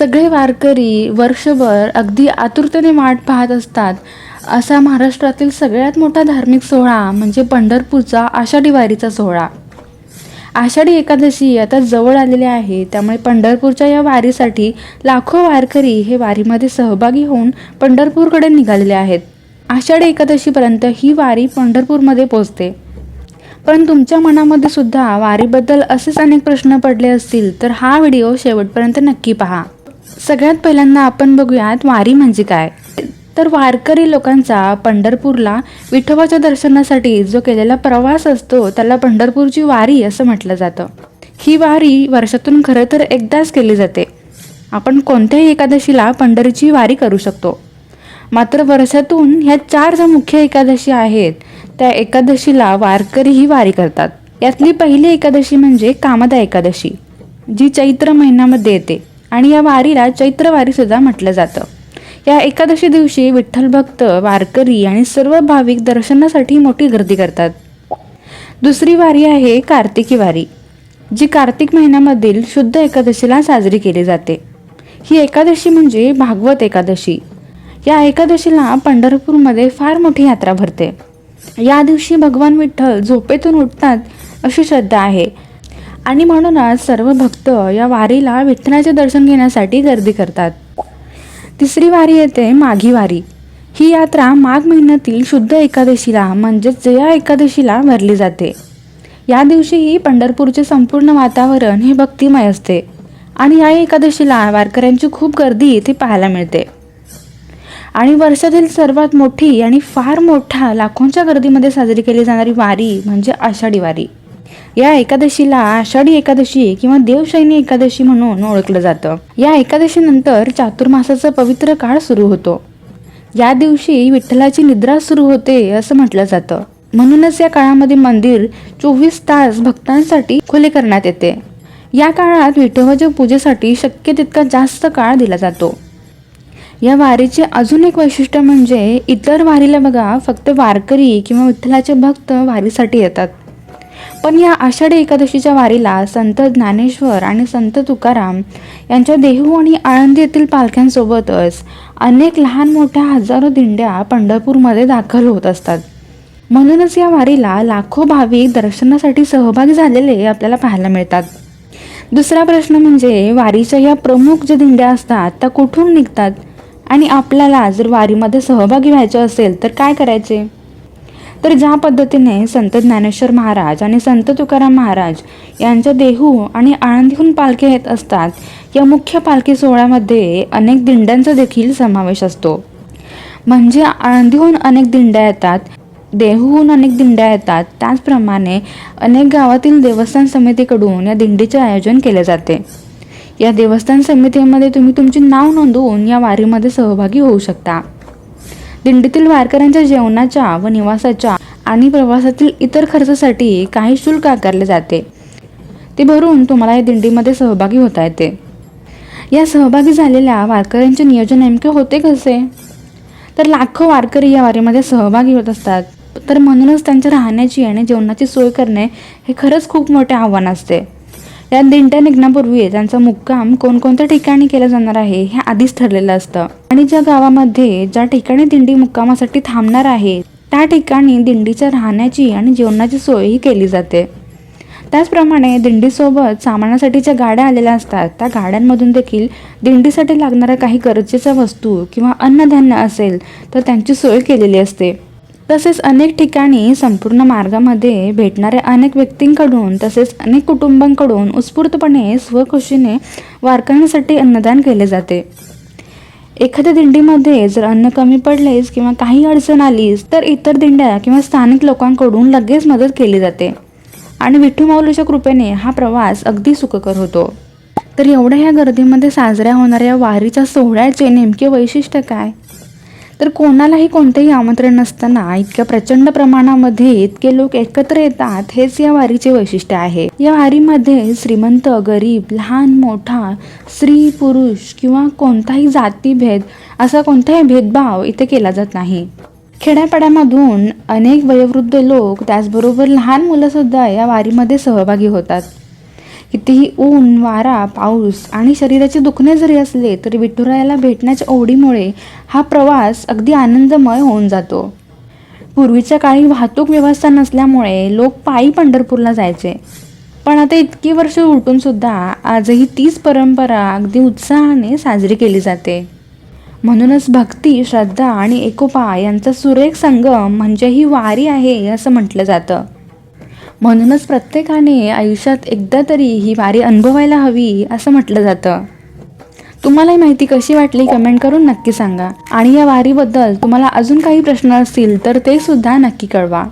सगळे वारकरी वर्षभर अगदी आतुरतेने वाट पाहत असतात. असा महाराष्ट्रातील सगळ्यात मोठा धार्मिक सोहळा म्हणजे पंढरपूरचा आषाढी वारीचा सोहळा. आषाढी एकादशी आता जवळ आलेली आहे. त्यामुळे पंढरपूरच्या या वारीसाठी लाखो वारकरी हे वारीमध्ये सहभागी होऊन पंढरपूरकडे निघालेले आहेत. आषाढी एकादशीपर्यंत ही वारी पंढरपूरमध्ये पोचते पण तुमच्या मनामध्ये सुद्धा वारीबद्दल असेच अनेक प्रश्न पडले असतील तर हा व्हिडिओ शेवटपर्यंत नक्की पहा. सगळ्यात पहिल्यांदा आपण बघूयात वारी म्हणजे काय. तर वारकरी लोकांचा पंढरपूरला विठोबाच्या दर्शनासाठी जो केलेला प्रवास असतो त्याला पंढरपूरची वारी असं म्हटलं जातं. ही वारी वर्षातून खरं तर एकदाच केली जाते. आपण कोणत्याही एकादशीला पंढरीची वारी करू शकतो. मात्र वर्षातून ह्या चार ज्या मुख्य एकादशी आहेत त्या एकादशीला वारकरी ही वारी करतात. यातली पहिली एकादशी म्हणजे कामदा एकादशी जी चैत्र महिन्यामध्ये येते. आणि या वारीला चैत्र वारी सुद्धा म्हटलं जातं. या एकादशी दिवशी विठ्ठल भक्त वारकरी आणि सर्व भाविक दर्शनासाठी मोठी गर्दी करतात. दुसरी वारी आहे कार्तिकी वारी जी कार्तिक महिन्यामधील शुद्ध एकादशीला साजरी केली जाते. ही एकादशी म्हणजे भागवत एकादशी. या एकादशीला पंढरपूरमध्ये फार मोठी यात्रा भरते. या दिवशी भगवान विठ्ठल झोपेतून उठतात अशी श्रद्धा आहे. आणि म्हणूनच सर्व भक्त या वारीला विठ्ठलाचे दर्शन घेण्यासाठी गर्दी करतात. तिसरी वारी येते माघी वारी. ही यात्रा माघ महिन्यातील शुद्ध एकादशीला म्हणजेच जया एकादशीला भरली जाते. या दिवशीही पंढरपूरचे संपूर्ण वातावरण हे भक्तिमय असते आणि या एकादशीला वारकऱ्यांची खूप गर्दी इथे पाहायला मिळते. आणि वर्षातील सर्वात मोठी आणि फार मोठ्या लाखोंच्या गर्दीमध्ये साजरी केली जाणारी वारी म्हणजे आषाढी वारी. या एकादशीला आषाढी एकादशी किंवा देवशैनी एकादशी म्हणून ओळखलं जातं. या एकादशीनंतर चातुर्मासाचा पवित्र काळ सुरू होतो. या दिवशी विठ्ठलाची निद्रा सुरू होते असं म्हटलं जातं. म्हणूनच या काळामध्ये मंदिर चोवीस तास भक्तांसाठी खुले करण्यात येते. या काळात विठोबाच्या पूजेसाठी शक्य तितका जास्त काळ दिला जातो. या वारीचे अजून एक वैशिष्ट्य म्हणजे इतर वारीला बघा फक्त वारकरी किंवा विठ्ठलाचे भक्त वारीसाठी येतात. पण या आषाढी एकादशीच्या वारीला संत ज्ञानेश्वर आणि संत तुकाराम यांच्या देहू आणि आळंदी येथील पालख्यांसोबतच अनेक लहान मोठ्या हजारो दिंड्या पंढरपूरमध्ये दाखल होत असतात. म्हणूनच या वारीला लाखो भाविक दर्शनासाठी सहभागी झालेले आपल्याला पाहायला मिळतात. दुसरा प्रश्न म्हणजे वारीच्या या प्रमुख ज्या दिंड्या असतात त्या कुठून निघतात? आणि आपल्याला जर वारीमध्ये सहभागी व्हायचं असेल तर काय करायचे? तर ज्या पद्धतीने संत ज्ञानेश्वर महाराज आणि संत तुकाराम महाराज यांच्या देहू आणि आळंदीहून पालखी येत असतात या मुख्य पालखी सोहळ्यामध्ये अनेक दिंड्यांचा देखील समावेश असतो. म्हणजे आळंदीहून अनेक दिंड्या येतात देहूहून अनेक दिंड्या येतात त्याचप्रमाणे अनेक गावातील देवस्थान समितीकडून या दिंडीचे आयोजन केले जाते. या देवस्थान समितीमध्ये तुम्ही तुमचे नाव नोंदवून या वारीमध्ये सहभागी होऊ शकता. दिंडीतील वारकऱ्यांच्या जेवणाच्या व निवासाच्या आणि प्रवासातील इतर खर्चासाठी काही शुल्क आकारले जाते. ते भरून तुम्हाला या दिंडीमध्ये सहभागी होता येते. या सहभागी झालेल्या वारकऱ्यांचे नियोजन नेमके होते कसे? तर लाखो वारकरी या वारीमध्ये सहभागी होत असतात. तर म्हणूनच त्यांच्या राहण्याची आणि जेवणाची सोय करणे हे खरंच खूप मोठे आव्हान असते. या दिंड्या निघण्यापूर्वी त्यांचा मुक्काम कोणकोणत्या ठिकाणी केला जाणार आहे हे आधीच ठरलेलं असतं. आणि ज्या गावामध्ये ज्या ठिकाणी दिंडी मुक्कामासाठी थांबणार आहे त्या ठिकाणी दिंडीच्या राहण्याची आणि जेवणाची सोयही केली जाते. त्याचप्रमाणे दिंडीसोबत सामानासाठीच्या गाड्या आलेल्या असतात. त्या गाड्यांमधून देखील दिंडीसाठी लागणाऱ्या काही गरजेच्या वस्तू किंवा अन्नधान्य असेल तर त्यांची सोय केलेली असते. तसेच अनेक ठिकाणी संपूर्ण मार्गामध्ये भेटणाऱ्या अनेक व्यक्तींकडून तसेच अनेक कुटुंबांकडून उत्स्फूर्तपणे स्वखुशीने वारकऱ्यांसाठी अन्नदान केले जाते. एखाद्या दिंडीमध्ये जर अन्न कमी पडलेच किंवा काही अडचण आलीच तर इतर दिंड्या किंवा स्थानिक लोकांकडून लगेच मदत केली जाते. आणि विठू माऊलीच्या कृपेने हा प्रवास अगदी सुखकर होतो. तर एवढ्या ह्या गर्दीमध्ये साजऱ्या होणाऱ्या वारीच्या सोहळ्याचे नेमके वैशिष्ट्य काय? तर कोणालाही कोणतेही आमंत्रण नसताना इतक्या प्रचंड प्रमाणामध्ये इतके लोक एकत्र येतात हेच या वारीचे वैशिष्ट्य आहे. या वारीमध्ये श्रीमंत गरीब लहान मोठा स्त्री पुरुष किंवा कोणताही जातीभेद असा कोणताही भेदभाव इथे केला जात नाही. खेड्यापाड्यामधून अनेक वयोवृद्ध लोक त्याचबरोबर लहान मुलंसुद्धा या वारीमध्ये सहभागी होतात. कितीही ऊन वारा पाऊस आणि शरीराचे दुखणे जरी असले तरी विठुरायाला भेटण्याच्या ओढीमुळे हा प्रवास अगदी आनंदमय होऊन जातो. पूर्वीच्या काळी वाहतूक व्यवस्था नसल्यामुळे लोक पायी पंढरपूरला जायचे. पण आता इतकी वर्ष उलटून सुद्धा आजही तीच परंपरा अगदी उत्साहाने साजरी केली जाते. म्हणूनच भक्ती श्रद्धा आणि एकोपा यांचा सुरेख संगम म्हणजे ही वारी आहे असं म्हटलं जातं. म्हणूनच प्रत्येकाने आयुष्यात एकदा तरी ही वारी अनुभवायला हवी असं म्हटलं जातं. तुम्हाला ही माहिती कशी वाटली कमेंट करून नक्की सांगा. आणि या वारीबद्दल तुम्हाला अजून काही प्रश्न असतील तर ते सुद्धा नक्की कळवा.